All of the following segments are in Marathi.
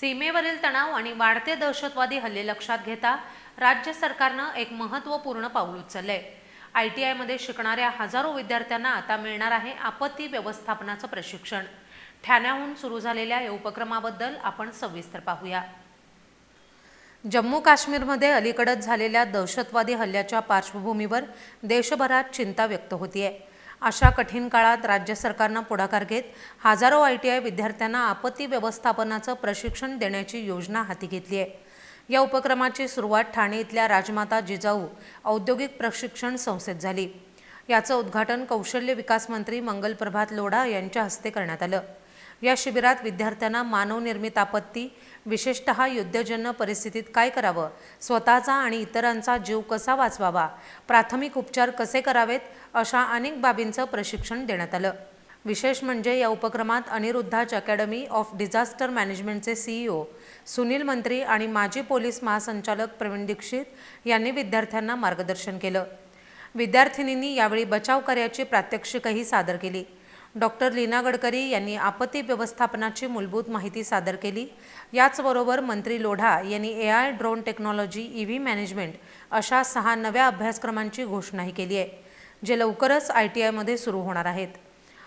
सीमेवरील तणाव आणि वाढते दहशतवादी हल्ले लक्षात घेता राज्य सरकारनं एक महत्त्वपूर्ण पाऊल उचललंय. आय टी आयमध्ये शिकणाऱ्या हजारो विद्यार्थ्यांना आता मिळणार आहे आपत्ती व्यवस्थापनाचं प्रशिक्षण. ठाण्याहून सुरू झालेल्या या उपक्रमाबद्दल आपण सविस्तर पाहूया. जम्मू काश्मीरमध्ये अलीकडच झालेल्या दहशतवादी हल्ल्याच्या पार्श्वभूमीवर देशभरात चिंता व्यक्त होतीये. अशा कठीण काळात राज्य सरकारनं पुढाकार घेत हजारो आय टी आय विद्यार्थ्यांना आपत्ती व्यवस्थापनाचं प्रशिक्षण देण्याची योजना हाती घेतली आहे. या उपक्रमाची सुरुवात ठाणे इथल्या राजमाता जिजाऊ औद्योगिक प्रशिक्षण संस्थेत झाली. याचं उद्घाटन कौशल्य विकास मंत्री मंगल प्रभात लोढा यांच्या हस्ते करण्यात आलं. या शिबिरात विद्यार्थ्यांना मानवनिर्मित आपत्ती विशेषत युद्धजन्य परिस्थितीत काय करावं स्वतःचा आणि इतरांचा जीव कसा वाचवावा प्राथमिक उपचार कसे करावेत अशा अनेक बाबींचं प्रशिक्षण देण्यात आलं. विशेष म्हणजे या उपक्रमात अनिरुद्धाच अकॅडमी ऑफ डिझास्टर मॅनेजमेंटचे सीईओ सुनील मंत्री आणि माजी पोलीस महासंचालक प्रवीण दीक्षित यांनी विद्यार्थ्यांना मार्गदर्शन केलं. विद्यार्थिनींनी यावेळी बचाव कार्याची प्रात्यक्षिकही सादर केली. डॉक्टर लीना गडकरी यांनी आपत्ती व्यवस्थापनाची मूलभूत माहिती सादर केली. याचबरोबर मंत्री लोढा यांनी A I drone technology E V management अशा सहा नव्या अभ्यासक्रमांची घोषणाही केली आहे जे लवकरच आय टी आयमध्ये सुरू होणार आहेत.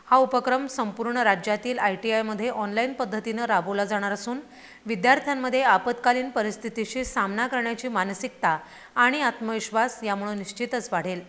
हा उपक्रम संपूर्ण राज्यातील आय टी आयमध्ये ऑनलाईन पद्धतीनं राबवला जाणार असून विद्यार्थ्यांमध्ये आपत्कालीन परिस्थितीशी सामना करण्याची मानसिकता आणि आत्मविश्वास यामुळे निश्चितच वाढेल.